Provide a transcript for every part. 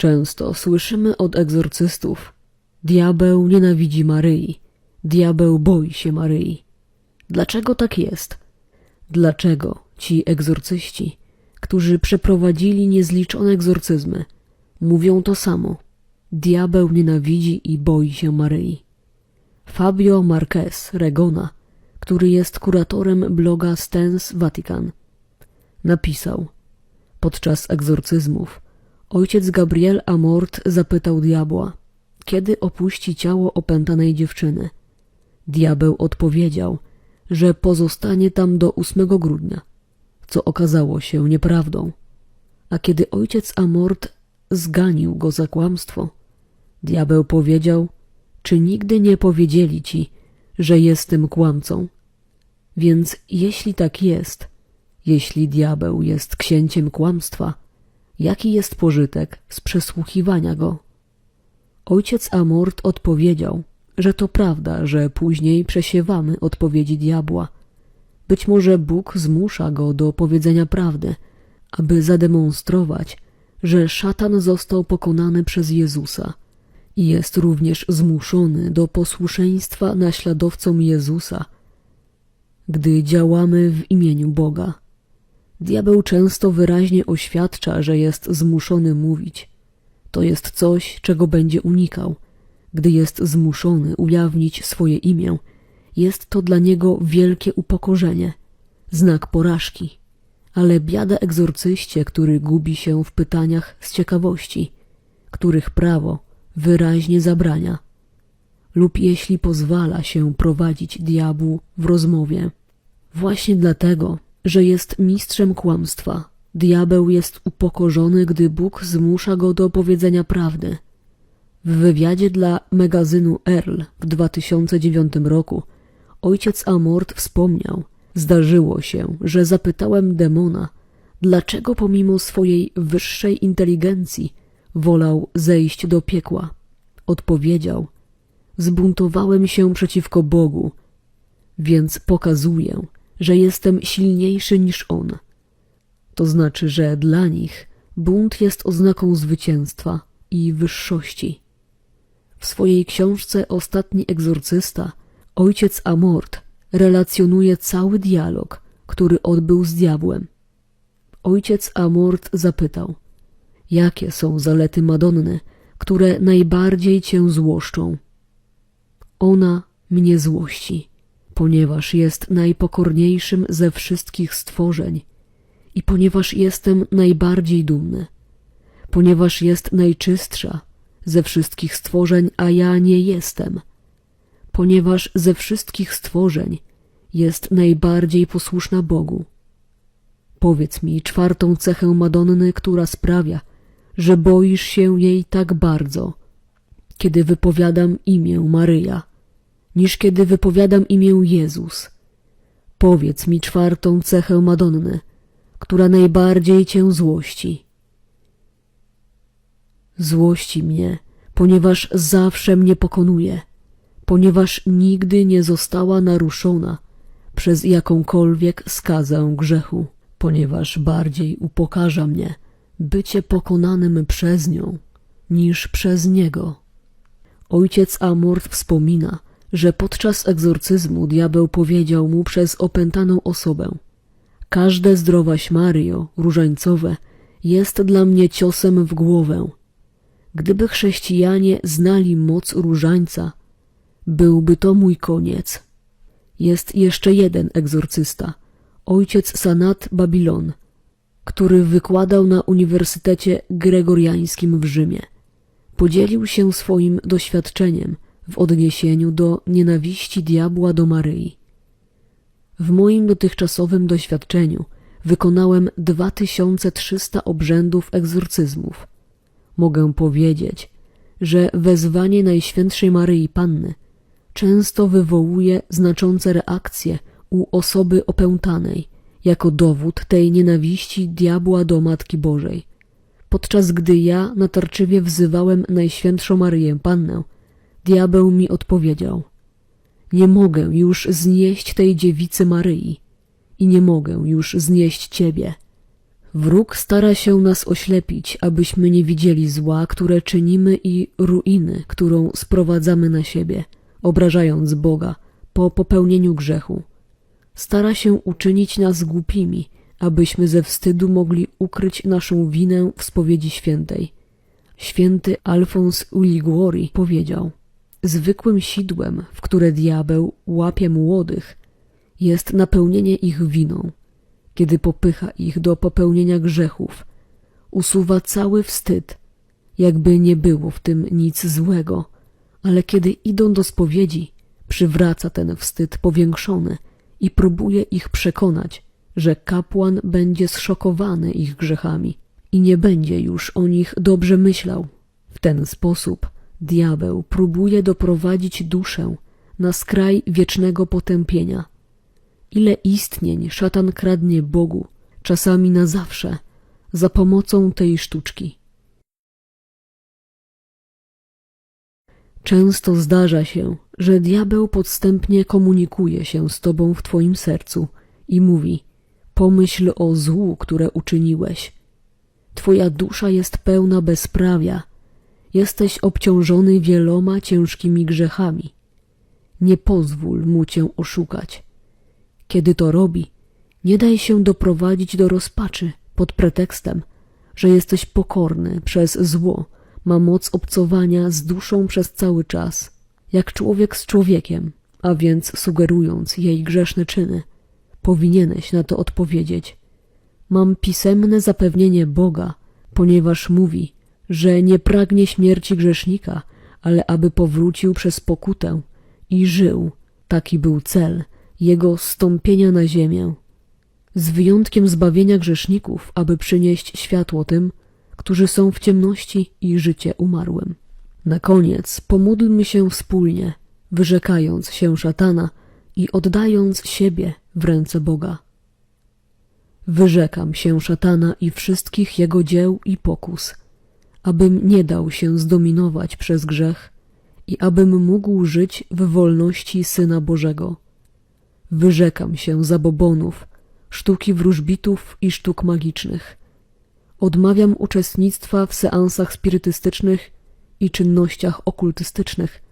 Często słyszymy od egzorcystów: Diabeł nienawidzi Maryi, diabeł boi się Maryi. Dlaczego tak jest? Dlaczego ci egzorcyści, którzy przeprowadzili niezliczone egzorcyzmy, mówią to samo? Diabeł nienawidzi i boi się Maryi. Fabio Marquez Regona, który jest kuratorem bloga Stens Vatican, napisał: Podczas egzorcyzmów ojciec Gabriel Amort zapytał diabła, kiedy opuści ciało opętanej dziewczyny. Diabeł odpowiedział, że pozostanie tam do 8 grudnia, co okazało się nieprawdą. A kiedy ojciec Amort zganił go za kłamstwo, diabeł powiedział, czy nigdy nie powiedzieli ci, że jestem kłamcą? Więc jeśli tak jest, jeśli diabeł jest księciem kłamstwa, jaki jest pożytek z przesłuchiwania go? Ojciec Amort odpowiedział, że to prawda, że później przesiewamy odpowiedzi diabła. Być może Bóg zmusza go do powiedzenia prawdy, aby zademonstrować, że szatan został pokonany przez Jezusa i jest również zmuszony do posłuszeństwa naśladowcom Jezusa, gdy działamy w imieniu Boga. Diabeł często wyraźnie oświadcza, że jest zmuszony mówić. To jest coś, czego będzie unikał. Gdy jest zmuszony ujawnić swoje imię, jest to dla niego wielkie upokorzenie, znak porażki. Ale biada egzorcyście, który gubi się w pytaniach z ciekawości, których prawo wyraźnie zabrania, lub jeśli pozwala się prowadzić diabłu w rozmowie. Właśnie dlatego, że jest mistrzem kłamstwa, diabeł jest upokorzony, gdy Bóg zmusza go do powiedzenia prawdy. W wywiadzie dla magazynu Earl w 2009 roku ojciec Amort wspomniał, zdarzyło się, że zapytałem demona, dlaczego pomimo swojej wyższej inteligencji wolał zejść do piekła. Odpowiedział, zbuntowałem się przeciwko Bogu, więc pokazuję, że jestem silniejszy niż On. To znaczy, że dla nich bunt jest oznaką zwycięstwa i wyższości. W swojej książce Ostatni egzorcysta ojciec Amort relacjonuje cały dialog, który odbył z diabłem. Ojciec Amort zapytał, jakie są zalety Madonny, które najbardziej cię złoszczą. Ona mnie złości, ponieważ jest najpokorniejszym ze wszystkich stworzeń i ponieważ jestem najbardziej dumny, ponieważ jest najczystsza ze wszystkich stworzeń, a ja nie jestem, ponieważ ze wszystkich stworzeń jest najbardziej posłuszna Bogu. Powiedz mi czwartą cechę Madonny, która sprawia, że boisz się jej tak bardzo, kiedy wypowiadam imię Maryja, niż kiedy wypowiadam imię Jezus. Powiedz mi czwartą cechę Madonny, która najbardziej cię złości. Złości mnie, ponieważ zawsze mnie pokonuje, ponieważ nigdy nie została naruszona przez jakąkolwiek skazę grzechu, ponieważ bardziej upokarza mnie bycie pokonanym przez nią niż przez niego. Ojciec Amort wspomina, że podczas egzorcyzmu diabeł powiedział mu przez opętaną osobę: Każde zdrowaś Mario, różańcowe, jest dla mnie ciosem w głowę. Gdyby chrześcijanie znali moc różańca, byłby to mój koniec. Jest jeszcze jeden egzorcysta, ojciec Sanat Babilon, który wykładał na Uniwersytecie Gregoriańskim w Rzymie. Podzielił się swoim doświadczeniem w odniesieniu do nienawiści diabła do Maryi. W moim dotychczasowym doświadczeniu wykonałem 2300 obrzędów egzorcyzmów. Mogę powiedzieć, że wezwanie Najświętszej Maryi Panny często wywołuje znaczące reakcje u osoby opętanej jako dowód tej nienawiści diabła do Matki Bożej. Podczas gdy ja natarczywie wzywałem Najświętszą Maryję Pannę, diabeł mi odpowiedział Nie mogę już znieść tej dziewicy Maryi i nie mogę już znieść Ciebie. Wróg stara się nas oślepić, abyśmy nie widzieli zła, które czynimy i ruiny, którą sprowadzamy na siebie, obrażając Boga po popełnieniu grzechu. Stara się uczynić nas głupimi, abyśmy ze wstydu mogli ukryć naszą winę w spowiedzi świętej. Święty Alfons Uliguori powiedział: Zwykłym sidłem, w które diabeł łapie młodych, jest napełnienie ich winą, kiedy popycha ich do popełnienia grzechów, usuwa cały wstyd, jakby nie było w tym nic złego, ale kiedy idą do spowiedzi, przywraca ten wstyd powiększony i próbuje ich przekonać, że kapłan będzie zszokowany ich grzechami i nie będzie już o nich dobrze myślał. W ten sposób diabeł próbuje doprowadzić duszę na skraj wiecznego potępienia. Ile istnień szatan kradnie Bogu, czasami na zawsze, za pomocą tej sztuczki. Często zdarza się, że diabeł podstępnie komunikuje się z tobą w twoim sercu i mówi: Pomyśl o złu, które uczyniłeś. Twoja dusza jest pełna bezprawia. Jesteś obciążony wieloma ciężkimi grzechami. Nie pozwól mu cię oszukać. Kiedy to robi, nie daj się doprowadzić do rozpaczy pod pretekstem, że jesteś pokorny przez zło, ma moc obcowania z duszą przez cały czas, jak człowiek z człowiekiem, a więc sugerując jej grzeszne czyny. Powinieneś na to odpowiedzieć. Mam pisemne zapewnienie Boga, ponieważ mówi, że nie pragnie śmierci grzesznika, ale aby powrócił przez pokutę i żył. Taki był cel jego stąpienia na ziemię. Z wyjątkiem zbawienia grzeszników, aby przynieść światło tym, którzy są w ciemności i życie umarłym. Na koniec pomódlmy się wspólnie, wyrzekając się szatana i oddając siebie w ręce Boga. Wyrzekam się szatana i wszystkich jego dzieł i pokus, abym nie dał się zdominować przez grzech i abym mógł żyć w wolności Syna Bożego. Wyrzekam się zabobonów, sztuki wróżbitów i sztuk magicznych. Odmawiam uczestnictwa w seansach spirytystycznych i czynnościach okultystycznych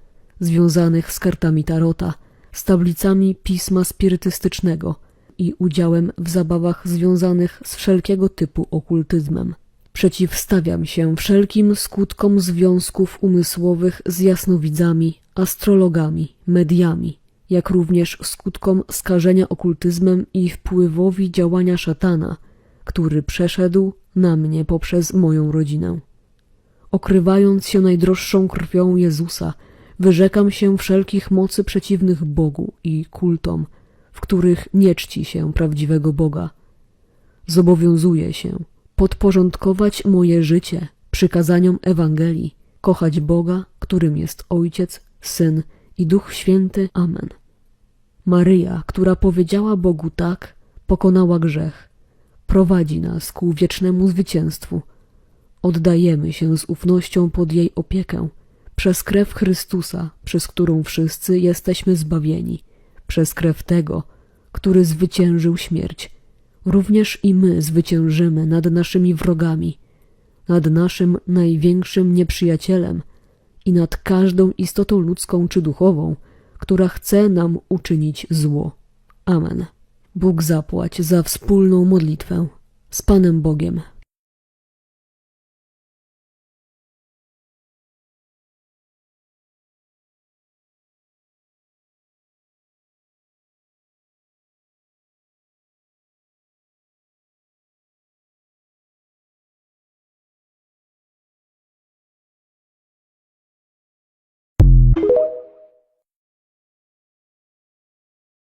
związanych z kartami tarota, z tablicami pisma spirytystycznego i udziałem w zabawach związanych z wszelkiego typu okultyzmem. Przeciwstawiam się wszelkim skutkom związków umysłowych z jasnowidzami, astrologami, mediami, jak również skutkom skażenia okultyzmem i wpływowi działania szatana, który przeszedł na mnie poprzez moją rodzinę. Okrywając się najdroższą krwią Jezusa, wyrzekam się wszelkich mocy przeciwnych Bogu i kultom, w których nie czci się prawdziwego Boga. Zobowiązuję się podporządkować moje życie przykazaniom Ewangelii, kochać Boga, którym jest Ojciec, Syn i Duch Święty. Amen. Maryja, która powiedziała Bogu tak, pokonała grzech. Prowadzi nas ku wiecznemu zwycięstwu. Oddajemy się z ufnością pod jej opiekę, przez krew Chrystusa, przez którą wszyscy jesteśmy zbawieni, przez krew tego, który zwyciężył śmierć. Również i my zwyciężymy nad naszymi wrogami, nad naszym największym nieprzyjacielem i nad każdą istotą ludzką czy duchową, która chce nam uczynić zło. Amen. Bóg zapłać za wspólną modlitwę z Panem Bogiem.